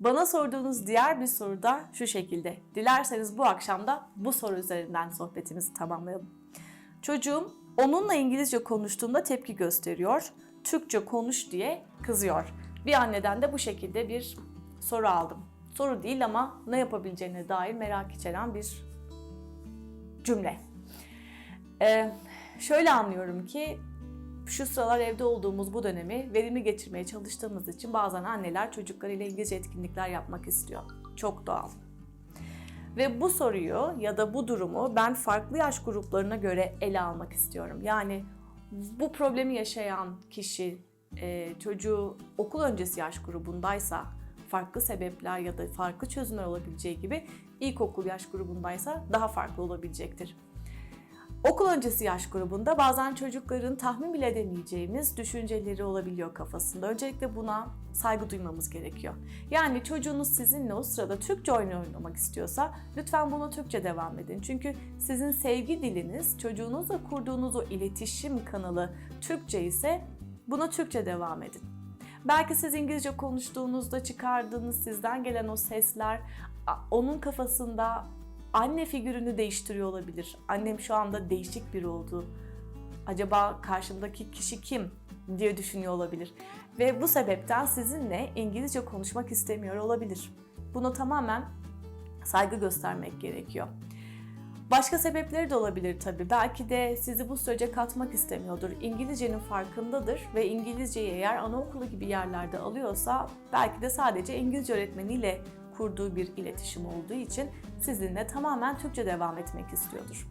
Bana sorduğunuz diğer bir soru da şu şekilde. Dilerseniz bu akşam da bu soru üzerinden sohbetimizi tamamlayalım. Çocuğum onunla İngilizce konuştuğumda tepki gösteriyor. Türkçe konuş diye kızıyor. Bir anneden de bu şekilde bir soru aldım. Soru değil ama ne yapabileceğine dair merak içeren bir cümle. Ee, şöyle anlıyorum ki şu sıralar evde olduğumuz bu dönemi verimli geçirmeye çalıştığımız için bazen anneler çocuklarıyla İngilizce etkinlikler yapmak istiyor. Çok doğal. Ve bu soruyu ya da bu durumu ben farklı yaş gruplarına göre ele almak istiyorum. Yani bu problemi yaşayan kişi e, çocuğu okul öncesi yaş grubundaysa farklı sebepler ya da farklı çözümler olabileceği gibi ilkokul yaş grubundaysa daha farklı olabilecektir. Okul öncesi yaş grubunda bazen çocukların tahmin bile edemeyeceğimiz düşünceleri olabiliyor kafasında. Öncelikle buna saygı duymamız gerekiyor. Yani çocuğunuz sizinle o sırada Türkçe oyun oynamak istiyorsa lütfen buna Türkçe devam edin. Çünkü sizin sevgi diliniz çocuğunuzla kurduğunuz o iletişim kanalı Türkçe ise buna Türkçe devam edin. Belki siz İngilizce konuştuğunuzda çıkardığınız sizden gelen o sesler onun kafasında anne figürünü değiştiriyor olabilir. Annem şu anda değişik biri oldu. Acaba karşımdaki kişi kim diye düşünüyor olabilir. Ve bu sebepten sizinle İngilizce konuşmak istemiyor olabilir. Buna tamamen saygı göstermek gerekiyor. Başka sebepleri de olabilir tabii. Belki de sizi bu sürece katmak istemiyordur. İngilizcenin farkındadır ve İngilizceyi eğer anaokulu gibi yerlerde alıyorsa belki de sadece İngilizce öğretmeniyle kurduğu bir iletişim olduğu için sizinle tamamen Türkçe devam etmek istiyordur.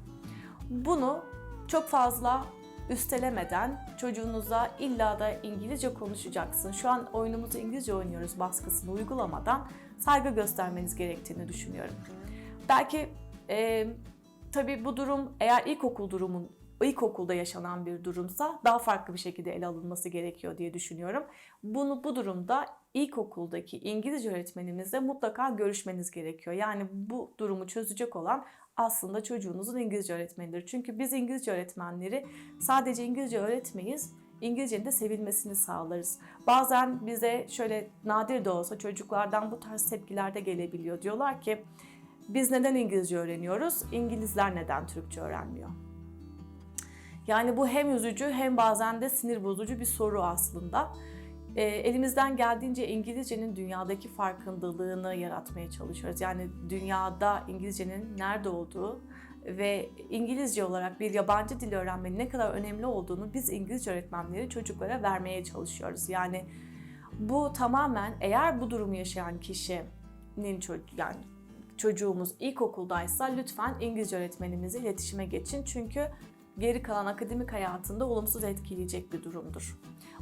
Bunu çok fazla üstelemeden çocuğunuza illa da İngilizce konuşacaksın. Şu an oyunumuzu İngilizce oynuyoruz baskısını uygulamadan saygı göstermeniz gerektiğini düşünüyorum. Belki e, tabii bu durum eğer ilkokul durumun ilkokulda yaşanan bir durumsa daha farklı bir şekilde ele alınması gerekiyor diye düşünüyorum. Bunu bu durumda ilkokuldaki İngilizce öğretmeninizle mutlaka görüşmeniz gerekiyor. Yani bu durumu çözecek olan aslında çocuğunuzun İngilizce öğretmenidir. Çünkü biz İngilizce öğretmenleri sadece İngilizce öğretmeyiz, İngilizcenin de sevilmesini sağlarız. Bazen bize şöyle nadir de olsa çocuklardan bu tarz tepkiler de gelebiliyor. Diyorlar ki biz neden İngilizce öğreniyoruz? İngilizler neden Türkçe öğrenmiyor? Yani bu hem üzücü hem bazen de sinir bozucu bir soru aslında. E, elimizden geldiğince İngilizcenin dünyadaki farkındalığını yaratmaya çalışıyoruz. Yani dünyada İngilizcenin nerede olduğu ve İngilizce olarak bir yabancı dil öğrenmenin ne kadar önemli olduğunu biz İngilizce öğretmenleri çocuklara vermeye çalışıyoruz. Yani bu tamamen eğer bu durumu yaşayan kişinin çocuk yani çocuğumuz ilkokuldaysa lütfen İngilizce öğretmenimizle iletişime geçin. Çünkü geri kalan akademik hayatında olumsuz etkileyecek bir durumdur.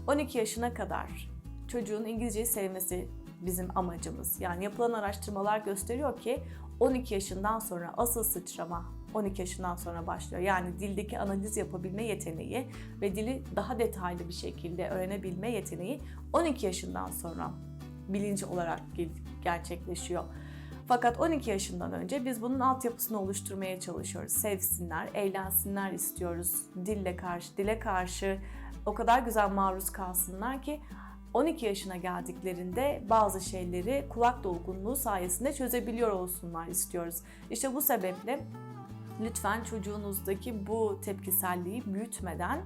12 yaşına kadar çocuğun İngilizceyi sevmesi bizim amacımız. Yani yapılan araştırmalar gösteriyor ki 12 yaşından sonra asıl sıçrama 12 yaşından sonra başlıyor. Yani dildeki analiz yapabilme yeteneği ve dili daha detaylı bir şekilde öğrenebilme yeteneği 12 yaşından sonra bilinç olarak gerçekleşiyor. Fakat 12 yaşından önce biz bunun altyapısını oluşturmaya çalışıyoruz. Sevsinler, eğlensinler istiyoruz. Dille karşı, dile karşı o kadar güzel maruz kalsınlar ki 12 yaşına geldiklerinde bazı şeyleri kulak dolgunluğu sayesinde çözebiliyor olsunlar istiyoruz. İşte bu sebeple lütfen çocuğunuzdaki bu tepkiselliği büyütmeden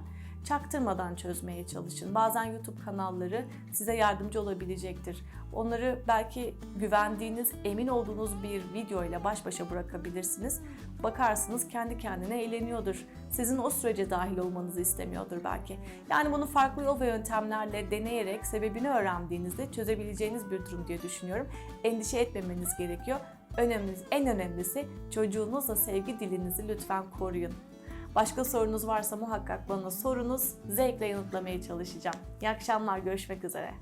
çaktırmadan çözmeye çalışın. Bazen YouTube kanalları size yardımcı olabilecektir. Onları belki güvendiğiniz, emin olduğunuz bir video ile baş başa bırakabilirsiniz. Bakarsınız kendi kendine eğleniyordur. Sizin o sürece dahil olmanızı istemiyordur belki. Yani bunu farklı yol ve yöntemlerle deneyerek sebebini öğrendiğinizde çözebileceğiniz bir durum diye düşünüyorum. Endişe etmemeniz gerekiyor. Önemli, en önemlisi çocuğunuzla sevgi dilinizi lütfen koruyun. Başka sorunuz varsa muhakkak bana sorunuz. Zevkle yanıtlamaya çalışacağım. İyi akşamlar, görüşmek üzere.